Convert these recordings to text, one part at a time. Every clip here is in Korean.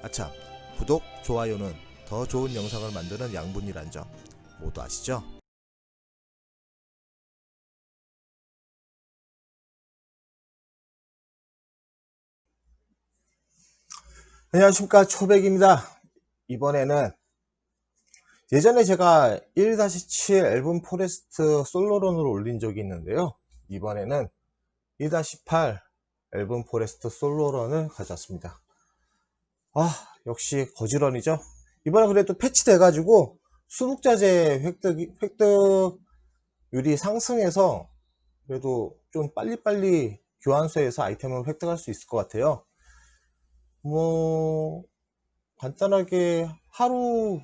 아참, 구독, 좋아요는 더 좋은 영상을 만드는 양분이란 점 모두 아시죠? 안녕하십니까 초백입니다. 이번에는 예전에 제가 1-7 앨범 포레스트 솔로런을 올린 적이 있는데요. 이번에는 1-8 앨범 포레스트 솔로런을 가져왔습니다. 아, 역시 거지런이죠. 이번에 그래도 패치돼 가지고 수북자재 획득이, 획득률이 상승해서 그래도 좀 빨리빨리 교환소에서 아이템을 획득할 수 있을 것 같아요. 뭐, 간단하게 하루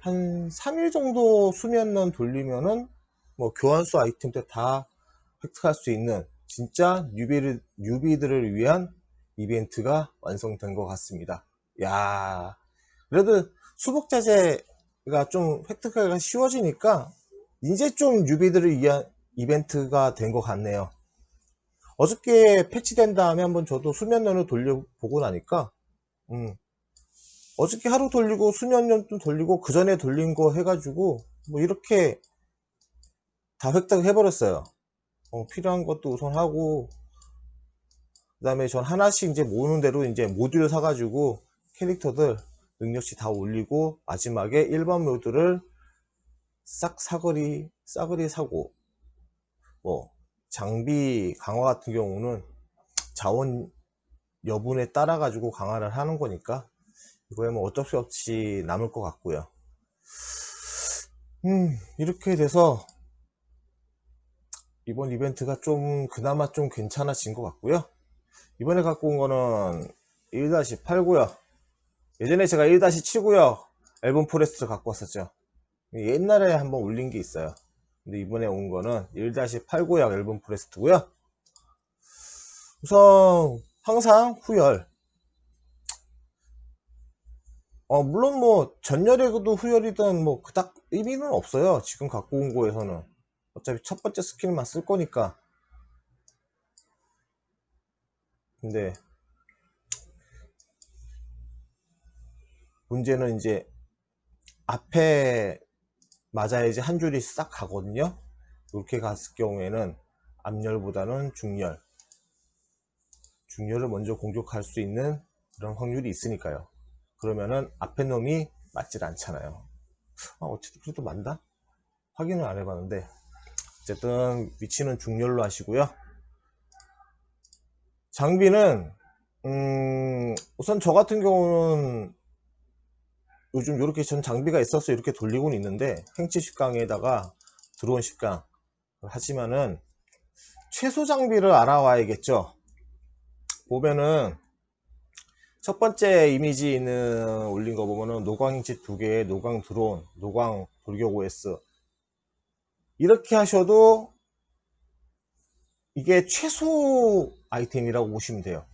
한 3일 정도 수면론 돌리면은 뭐 교환소 아이템들 다 획득할 수 있는 진짜 뉴비를, 뉴비들을 위한 이벤트가 완성된 것 같습니다. 야 그래도 수복자재가 좀 획득하기가 쉬워지니까 이제 좀 뉴비들을 위한 이벤트가 된 것 같네요. 어저께 패치된 다음에 한번 저도 수면연을 돌려보고 나니까 음, 어저께 하루 돌리고 수면연도 돌리고 그 전에 돌린 거 해가지고 뭐 이렇게 다 획득해버렸어요. 어, 필요한 것도 우선 하고 그 다음에 전 하나씩 이제 모으는 대로 이제 모듈 사가지고 캐릭터들 능력치 다 올리고 마지막에 일반 모드를 싹 사거리 싸그리 사고 뭐 장비 강화 같은 경우는 자원 여분에 따라 가지고 강화를 하는 거니까 이거에 뭐 어쩔 수 없이 남을 것 같고요. 음 이렇게 돼서 이번 이벤트가 좀 그나마 좀 괜찮아진 것 같고요 이번에 갖고 온 거는 1-8구요 예전에 제가 1-7구요 앨범 포레스트를 갖고 왔었죠. 옛날에 한번 올린 게 있어요. 근데 이번에 온 거는 1-8구역 앨범 포레스트고요. 우선 항상 후열. 어 물론 뭐 전열에도 후열이든 뭐 그닥 의미는 없어요. 지금 갖고 온 거에서는. 어차피 첫 번째 스킬만 쓸 거니까 근데 문제는 이제 앞에 맞아야지 한 줄이 싹 가거든요. 이렇게 갔을 경우에는 앞열보다는 중열. 중열을 먼저 공격할 수 있는 그런 확률이 있으니까요. 그러면은 앞에 놈이 맞질 않잖아요. 아, 어쨌든 그래도 맞나? 확인을 안 해봤는데 어쨌든 위치는 중열로 하시고요 장비는 음, 우선 저 같은 경우는 요즘 이렇게 전 장비가 있어서 이렇게 돌리고는 있는데 행치 10강에다가 드론 10강 하지만은 최소 장비를 알아와야겠죠. 보면은 첫 번째 이미지 있는 올린 거 보면은 노광 행치 두 개에 노광 드론 노광 돌격 OS 이렇게 하셔도 이게 최소 아이템이라고 보시면 돼요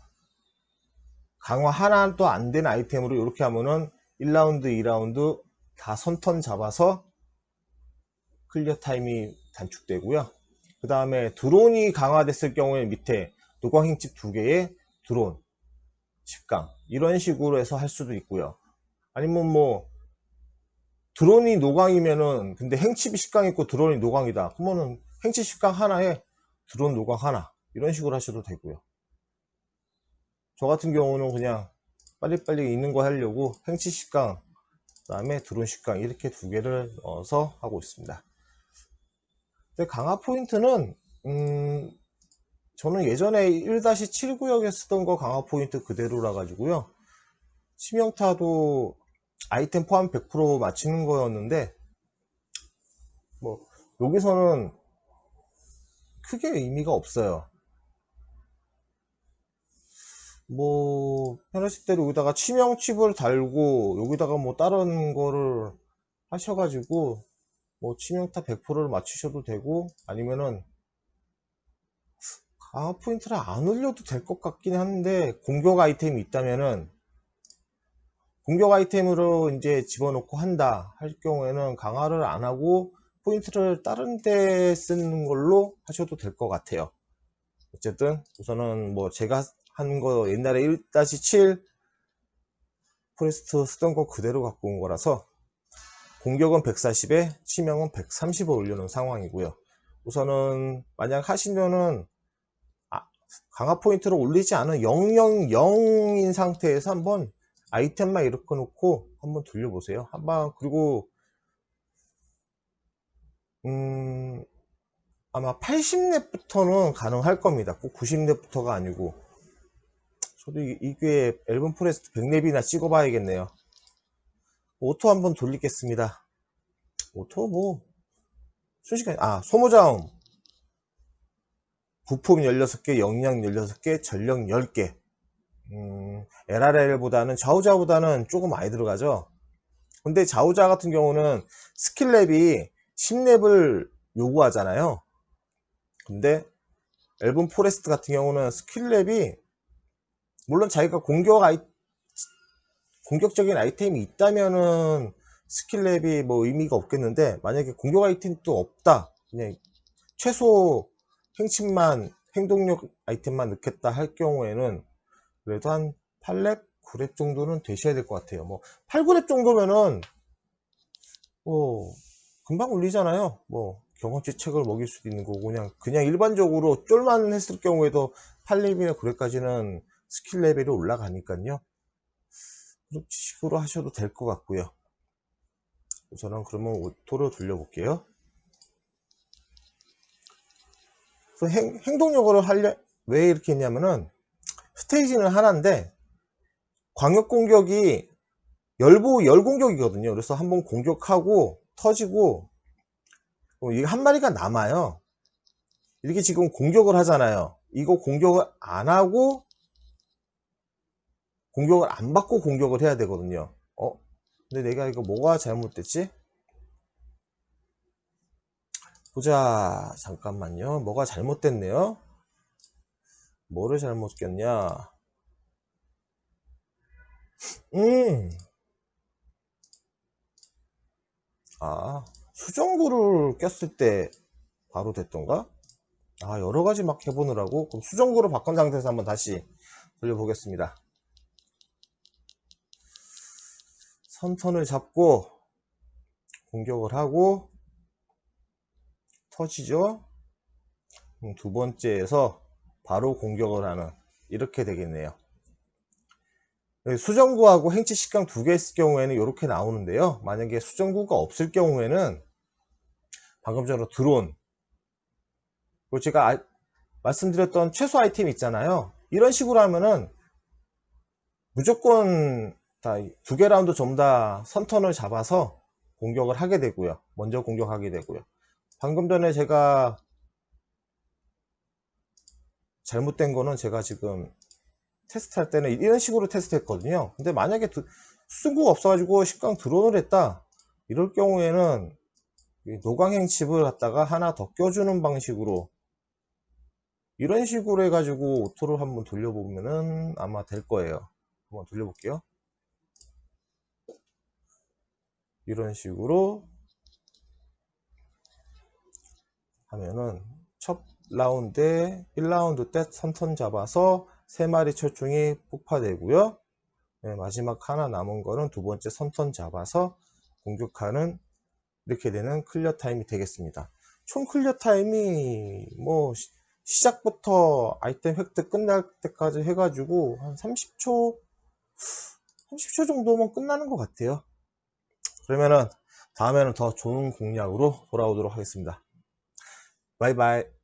강화 하나도 안된 아이템으로 이렇게 하면은 1라운드, 2라운드 다 선턴 잡아서 클리어 타임이 단축되고요. 그 다음에 드론이 강화됐을 경우에 밑에 노광행집 두 개의 드론 10강 이런 식으로 해서 할 수도 있고요. 아니면 뭐 드론이 노광이면은 근데 행칩이 10강 있고 드론이 노광이다. 그러면은 행칩 10강 하나에 드론 노광 하나 이런 식으로 하셔도 되고요. 저 같은 경우는 그냥 빨리빨리 있는 거 하려고 행치 10강 그 다음에 드론 10강 이렇게 두 개를 넣어서 하고 있습니다. 근데 강화 포인트는 음 저는 예전에 1-7 구역에 쓰던 거 강화 포인트 그대로라 가지고요. 치명타도 아이템 포함 100% 맞추는 거였는데 뭐 여기서는 크게 의미가 없어요 뭐 편하실 대로 여기다가 치명 칩을 달고 여기다가 뭐 다른 거를 하셔가지고 뭐 치명타 100%를 맞추셔도 되고 아니면은 강화 포인트를 안 올려도 될 것 같긴 한데 공격 아이템이 있다면은 공격 아이템으로 이제 집어넣고 한다 할 경우에는 강화를 안 하고 포인트를 다른 데 쓰는 걸로 하셔도 될 것 같아요. 어쨌든 우선은 뭐 제가 한 거 옛날에 1-7 포레스트 쓰던 거 그대로 갖고 온 거라서 공격은 140에 치명은 130을 올려놓은 상황이고요. 우선은 만약 하시면은 아, 강화 포인트를 올리지 않은 000인 상태에서 한번 아이템만 이렇게 놓고 한번 돌려보세요. 한번 그리고 음 아마 80렙부터는 가능할 겁니다. 꼭 90렙부터가 아니고 저도 이- 이게 앨범 포레스트 100렙이나 찍어봐야겠네요. 오토 한번 돌리겠습니다. 오토 뭐 순식간에 아 소모자음 부품 16개, 영양 16개, 전력 10개 음, LRL보다는 좌우자보다는 조금 많이 들어가죠 근데 좌우자 같은 경우는 스킬랩이 10렙을 요구하잖아요 근데 앨범 포레스트 같은 경우는 스킬랩이 물론 자기가 공격 아이 공격적인 아이템이 있다면은 스킬랩이 뭐 의미가 없겠는데 만약에 공격 아이템도 없다. 그냥 최소 행침만 행동력 아이템만 넣겠다 할 경우에는 그래도 한 8렙 9렙 정도는 되셔야 될 것 같아요. 뭐 8, 9렙 정도면은 뭐 금방 올리잖아요. 뭐 경험치 책을 먹일 수도 있는 거고 그냥 그냥 일반적으로 쫄만 했을 경우에도 8렙이나 9렙까지는 스킬 레벨이 올라가니까요. 그런 식으로 하셔도 될 것 같고요. 우선은 그러면 오토로 돌려볼게요. 행, 행동력으로 하려 왜 이렇게 했냐면은 스테이지는 하나인데 광역 공격이 열보 열 공격이거든요. 그래서 한번 공격하고 터지고 어, 이게 한 마리가 남아요. 이렇게 지금 공격을 하잖아요. 이거 공격을 안 하고 공격을 안 받고 공격을 해야 되거든요 어 근데 내가 이거 뭐가 잘못됐지 보자 잠깐만요 뭐가 잘못됐네요 뭐를 잘못했냐 음. 아, 수정구를 꼈을 때 바로 됐던가? 아, 여러 가지 막 해보느라고. 그럼 수정구를 바꾼 상태에서 한번 다시 돌려보겠습니다. 선턴을 잡고 공격을 하고? 그럼 두 번째에서 바로 공격을 하는 이렇게 되겠네요. 수정구하고 행치 식강 두 개 있을 경우에는 이렇게 나오는데요. 만약에 수정구가 없을 경우에는 방금 전에 드론 그리고 제가 아- 말씀드렸던 최소 아이템 있잖아요. 이런 식으로 하면은 무조건 다 두 개 라운드 전부 다 선턴을 잡아서 공격을 하게 되고요. 먼저 공격하게 되고요. 방금 전에 제가 잘못된 거는 제가 지금 테스트 할 때는 이런 식으로 테스트 했거든요 근데 만약에 수승구가 없어가지고 10강 드론을 했다 이럴 경우에는 이 노광행 칩을 갖다가 하나 더 껴주는 방식으로 이런 식으로 해가지고 오토를 한번 돌려보면은 아마 될 거예요 한번 돌려볼게요 이런 식으로 하면은 첫 라운드에 1라운드 때 선턴 잡아서 세 마리 철중이 폭파되고요. 네, 마지막 하나 남은 거는 두 번째 선턴 잡아서 공격하는 이렇게 되는 클리어 타임이 되겠습니다. 총 클리어 타임이 뭐 시- 시작부터 아이템 획득 끝날 때까지 해가지고 한 30초 30초 정도면 끝나는 것 같아요. 그러면은 다음에는 더 좋은 공략으로 돌아오도록 하겠습니다. 바이바이.